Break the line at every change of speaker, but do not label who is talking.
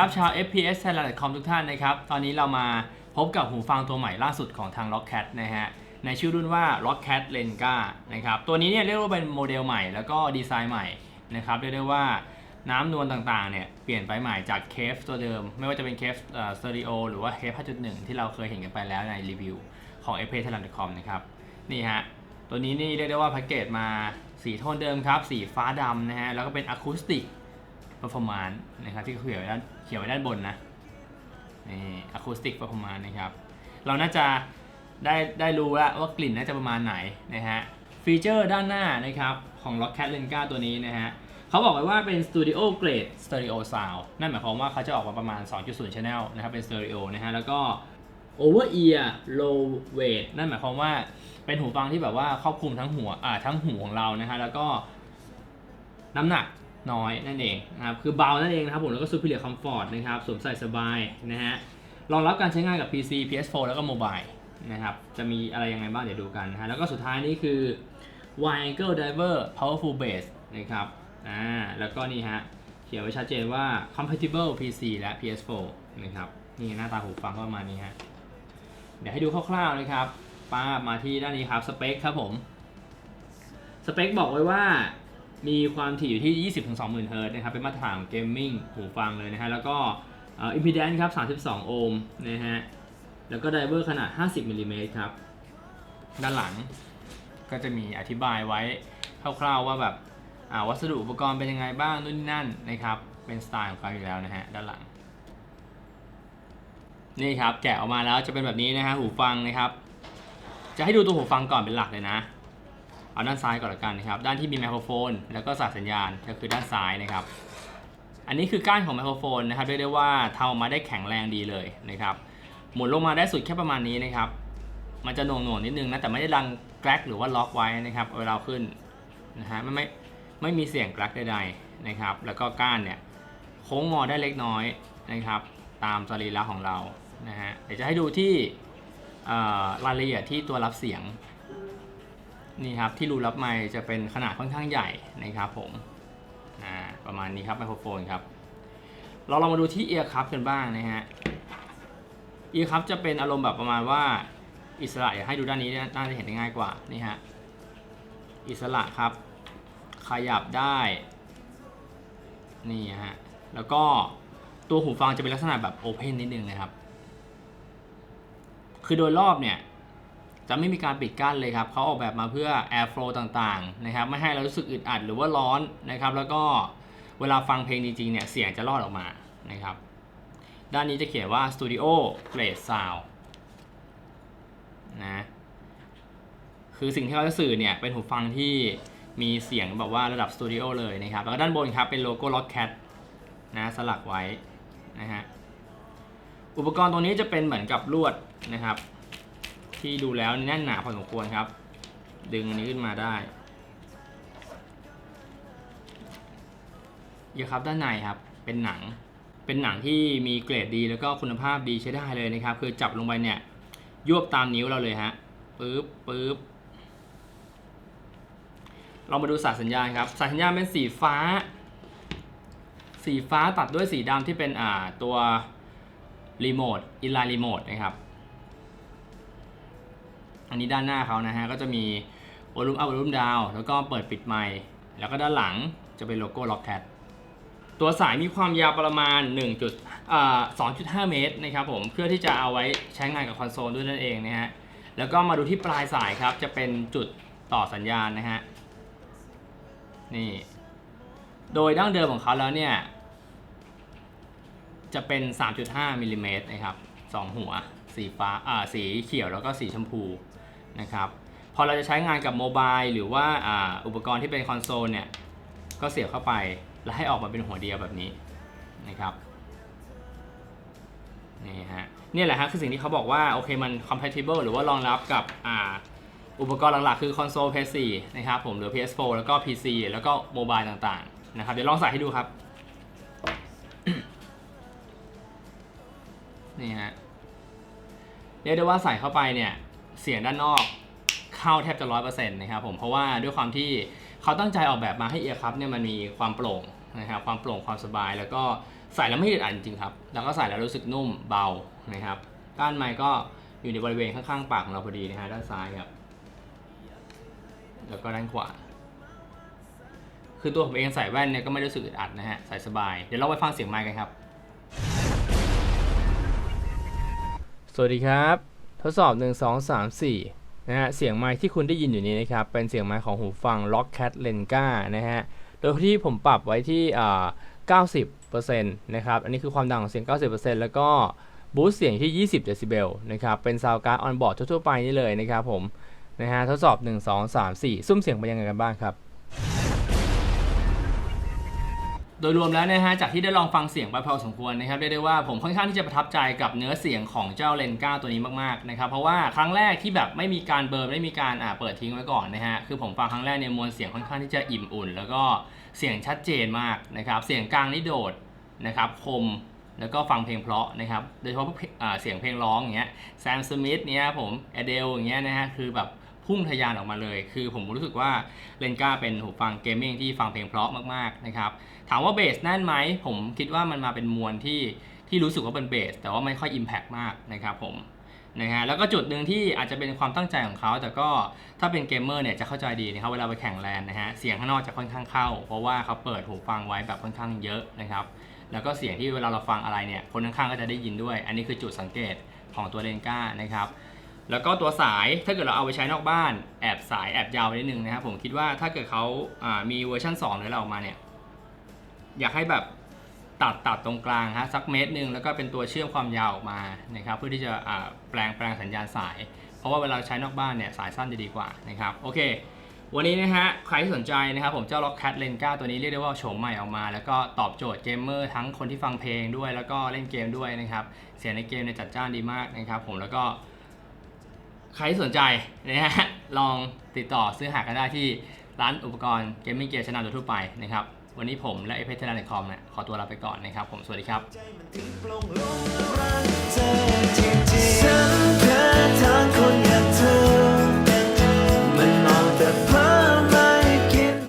ครับชาว FPS Thailand.com ทุกท่านนะครับ ตอนนี้เรามาพบกับหูฟังตัวใหม่ล่าสุดของทาง Lockcat นะฮะ ในชื่อรุ่นว่า Lockcat Lenga นะครับ ตัวนี้เนี่ยเรียกว่าเป็นโมเดลใหม่แล้วก็ดีไซน์ใหม่นะครับ เรียกได้ว่าน้ำนวลต่างๆ เนี่ยเปลี่ยนไปใหม่จากเคฟตัวเดิม ไม่ว่าจะเป็นเคฟสเตอริโอหรือว่าเคฟ5.1 ที่เราเคยเห็นกันไปแล้วในรีวิวของ FPS Thailand.com นะครับ นี่ฮะ ตัวนี้นี่เรียกได้ว่าแพ็กเกจมาสีโทนเดิมครับ สีฟ้าดำนะฮะ แล้วก็เป็นอะคูสติก performance นะครับที่เขียนไว้ด้านเขียนไว้ด้านบนนะนี่ acoustic performance นะครับ เราน่าจะได้ได้รู้แล้วว่ากลิ่นน่าจะประมาณไหนนะฮะฟีเจอร์ด้านหน้านะครับของ Lockcat Lenka ตัวนี้นะฮะเขาบอกไว้ว่าเป็น Studio Grade Stereo Sound นั่นหมายความว่าเขาจะออกมาประมาณ 2.0 Channel นะครับเป็น Stereo นะฮะแล้วก็ Over Ear Low Weight นั่นหมายความว่าเป็นหูฟังที่แบบว่าครอบคลุมทั้งหัวอ่าทั้งหูของเรานะฮะแล้วก็น้ำหนัก น้อยนั่นเองนะครับคือเบานั่นเองนะครับผมแล้วก็ superior comfort นะครับสวมใส่สบายนะฮะรองรับการใช้งานกับ PC PS4 แล้วก็ mobile นะครับจะมีอะไรยังไงบ้างเดี๋ยวดูกันนะฮะแล้วก็สุดท้ายนี่คือ wide angle driver powerful bass นะครับอ่าแล้วก็นี่ฮะเขียนไว้ชัดเจนว่า compatible PC และ PS4 นะครับนี่หน้าตาหูฟังก็ประมาณนี้ฮะเดี๋ยวให้ดูคร่าวๆนะครับป้ามาที่ด้านนี้ครับสเปคครับผมสเปคบอกไว้ว่า มีความถี่อยู่ที่ 20-20,000 เฮิร์ตนะครับ เป็นมาตรฐานเกมมิ่งหูฟังเลยนะฮะ แล้วก็อิมพีแดนซ์ครับ 32 โอห์มนะฮะ แล้วก็ไดเวอร์ขนาด 50มิลลิเมตรครับ ด้านหลังก็จะมีอธิบายไว้คร่าวๆว่าแบบวัสดุอุปกรณ์เป็นยังไงบ้างนู่นนี่นั่นนะครับ เป็นสไตล์ของเขาอยู่แล้วนะฮะ ด้านหลัง นี่ครับ แกะออกมาแล้วจะเป็นแบบนี้นะฮะ หูฟังนะครับ จะให้ดูตัวหูฟังก่อนเป็นหลักเลยนะ เอาด้านซ้ายก่อนละกันนะครับ ด้านที่มีไมโครโฟน แล้วก็สายสัญญาณก็คือด้านซ้ายนะครับ อันนี้คือก้านของไมโครโฟนนะครับเรียกได้ว่าทำออกมาได้แข็งแรงดีเลยนะครับ หมุนลงมาได้สุดแค่ประมาณนี้นะครับ มันจะหน่วงหน่วงนิดนึงนะแต่ไม่ได้ดังแกรกหรือว่าล็อกไว้นะครับเวลาขึ้นนะฮะไม่ไม่ไม่มีเสียงแกรกใดๆนะครับ แล้วก็ก้านเนี่ยโค้งงอได้เล็กน้อยนะครับ ตามสรีระของเรานะฮะเดี๋ยวจะให้ดูที่อ่อรายละเอียดที่ตัวรับเสียง นี่ครับที่รูรับไมค์จะเป็นขนาดค่อนข้างใหญ่นะครับผมประมาณนี้ครับไมโครโฟนครับ เราลองมาดูที่เอียร์คัพกันบ้างนะฮะเอียร์คัพจะเป็นอารมณ์แบบประมาณว่าอิสระอยากให้ดูด้านนี้น่าจะเห็นได้ง่ายกว่านี่ฮะอิสระครับ ขยับได้นี่ฮะแล้วก็ตัวหูฟังจะเป็นลักษณะแบบโอเพนนิดนึงนะครับ คือโดยรอบเนี่ย จะไม่มีการปิดกั้นเลยครับเขาออกแบบมาเพื่อ airflow ต่างๆนะครับไม่ให้เรารู้สึกอึดอัดหรือว่าร้อนนะครับ แล้วก็เวลาฟังเพลงจริงๆเนี่ยเสียงจะรอดออกมานะครับ ด้านนี้จะเขียนว่า Studio Grade Sound นะคือสิ่งที่เขาจะสื่อเนี่ยเป็นหูฟังที่มีเสียงแบบว่าระดับสตูดิโอเลยนะครับ แล้วก็ด้านบนครับเป็นโลโก้ Lockcat นะสลักไว้นะฮะอุปกรณ์ตรงนี้จะเป็นเหมือนกับลวดนะครับ ที่ดูแล้วแน่นหนาพอสมควรครับ ดึงอันนี้ขึ้นมาได้เยอะครับด้านในครับเป็นหนัง เป็นหนังที่มีเกรดดีแล้วก็คุณภาพดีใช้ได้เลยนะครับ คือจับลงไปเนี่ยยวบตามนิ้วเราเลยฮะปึ๊บปึ๊บเรามาดูสายสัญญาณครับสายสัญญาณเป็นสีฟ้า สีฟ้าตัดด้วยสีดำที่เป็นอ่าตัวรีโมทอินไลน์รีโมทนะครับ นนี้ด้านหน้าเขานะฮะก็จะมีวอลลุ่มอัพวอลลุ่มดาวแล้วก็เปิดปิดไมค์แล้วก็ด้านหลังจะเป็นโลโก้ Lockcat ตัวสายมีความยาวประมาณ1จุดอ่า2.5 เมตรนะครับผมเพื่อที่จะเอาไว้ใช้งานกับคอนโซลด้วยนั่นเองนะฮะแล้วก็มาดูที่ปลายสายครับจะเป็นจุดต่อสัญญาณนะฮะนี่โดยดั้งเดิมของเขาแล้วเนี่ยจะเป็น 3.5มิลลิเมตรนะครับสองหัว สีฟ้าอ่าสีเขียวแล้วก็สีชมพู นะครับพอเราจะใช้งานกับโมบายหรือว่าอ,อุปกรณ์ที่เป็นคอนโซลเนี่ยก็เสียบเข้าไปแล้วให้ออกมาเป็นหัวเดียวแบบนี้นะครับนี่ฮะนี่แหละฮะคือสิ่งที่เขาบอกว่าโอเคมัน compatible หรือว่ารองรับกับอ่าอุปกรณ์หลักๆคือคอนโซล PS4 นะครับผมหรือ PS4 แล้วก็ PC แล้วก็โมบายต่างๆนะครับเดี๋ยวลองใส่ให้ดูครับนี่ฮะเรียกได้ว่าใส่เข้าไปเนี่ย เสียงด้านนอกเข้าแทบจะร้อยเปอร์เซ็นต์นะครับผมเพราะว่าด้วยความที่เขาตั้งใจออกแบบมาให้เอียร์คัพเนี่ยมันมีความโปร่งนะครับความโปร่งความสบาย แล้วก็ใส่แล้วไม่อึดอัดจริงครับ แล้วก็ใส่แล้วรู้สึกนุ่มเบานะครับก้านไม้ก็อยู่ในบริเวณข้างๆปากของเราพอดีนะฮะด้านซ้ายครับ แล้วก็ด้านขวาคือตัวผมเองใส่แว่นเนี่ยก็ไม่รู้สึกอึดอัดนะฮะใส่สบายเดี๋ยวเราไปฟังเสียงไมค์กันครับ สวัสดีครับ ทดสอบ 1 2 3 4นะฮะเสียงไมค์ที่คุณได้ยินอยู่นี้นะครับ เป็นเสียงไมค์ของหูฟัง Lockcat Lenka นะฮะ โดยที่ผมปรับไว้ที่อ่า90%นะครับ อันนี้คือความดังของเสียง 90%แล้วก็บูสต์เสียงที่ 20 เดซิเบลนะครับ เป็นซาวการ์ดออนบอร์ดทั่วๆไปนี่เลยนะครับผม นะฮะ ทดสอบ 1 2 3 4 ซุ่มเสียงเป็นยังไงกันบ้างครับ โดยรวมแล้วนะฮะจากที่ได้ลองฟังเสียงไปพอสมควรนะครับเรียกได้ว่าผมค่อนข้างที่จะประทับใจกับเนื้อเสียงของเจ้าเลนก้าตัวนี้มากๆนะครับเพราะว่าครั้งแรกที่แบบไม่มีการเบิร์ไม่มีการอ่าเปิดทิ้งไว้ก่อนนะฮะคือผมฟังครั้งแรกเนี่ยมวลเสียงค่อนข้างที่จะอิ่มอุ่น แล้วก็เสียงชัดเจนมากนะครับเสียงกลางนี่โดดนะครับคมแล้วก็ฟังเพลงเพราะนะครับโดยเฉพาะเพลงอ่าเสียงเพลงร้องอย่างเงี้ยแซมสมิธเนี่ยผมแอเดลอย่างเงี้ยนะฮะคือแบบ พุ่งทะยานออกมาเลย คือผมรู้สึกว่าเลนก้าเป็นหูฟังเกมมิ่งที่ฟังเพลงเพราะมากๆนะครับ ถามว่าเบสแน่นไหม ผมคิดว่ามันมาเป็นมวลที่ที่รู้สึกว่าเป็นเบส แต่ว่าไม่ค่อยอิมแพกมากนะครับผมนะฮะแล้วก็จุดหนึ่งที่อาจจะเป็นความตั้งใจของเขา แต่ก็ถ้าเป็นเกมเมอร์เนี่ยจะเข้าใจดีนะครับเวลาไปแข่งแลนนะฮะเสียงข้างนอกจะค่อนข้างเข้า เพราะว่าเขาเปิดหูฟังไว้แบบค่อนข้างเยอะนะครับแล้วก็เสียงที่เวลาเราฟังอะไรเนี่ยคนข้างๆก็จะได้ยินด้วย อันนี้คือจุดสังเกตของตัวเลนก้านะครับ แล้วก็ตัวสายถ้าเกิดเราเอาไปใช้นอกบ้าน แอบสายแอบยาวนิดนึงนะครับผมคิดว่าถ้าเกิดเขาามีเวอร์ชัน2หรืออะไรออกมาเนี่ย อยากให้แบบตัดตัดตรงกลางฮะสักเมตรหนึ่งแล้วก็เป็นตัวเชื่อมความยาวออกมานะครับเพื่อที่จะแปลงแปลงสัญญาณสาย เพราะว่าเวลาใช้นอกบ้านเนี่ยสายสั้นจะดีกว่านะครับโอเค วันนี้นะฮะใครที่สนใจนะครับผมเจ้า Lockcat Lenka ตัวนี้เรียกได้ว่าโฉมใหม่ออกมา แล้วก็ตอบโจทย์เกมเมอร์ทั้งคนที่ฟังเพลงด้วย แล้วก็เล่นเกมด้วยนะครับเสียงในเกมเนี่ยจัดจ้านดีมากนะครับผมแล้วก็ ใครสนใจนะฮะลองติดต่อซื้อหากันได้ที่ร้านอุปกรณ์เกมมิ่งเกียร์ชั้นนำโดยทั่วไปนะครับ วันนี้ผมและเอเพชรธนาคอมเนี่ยขอตัวลาไปก่อนนะครับ ผมสวัสดีครับ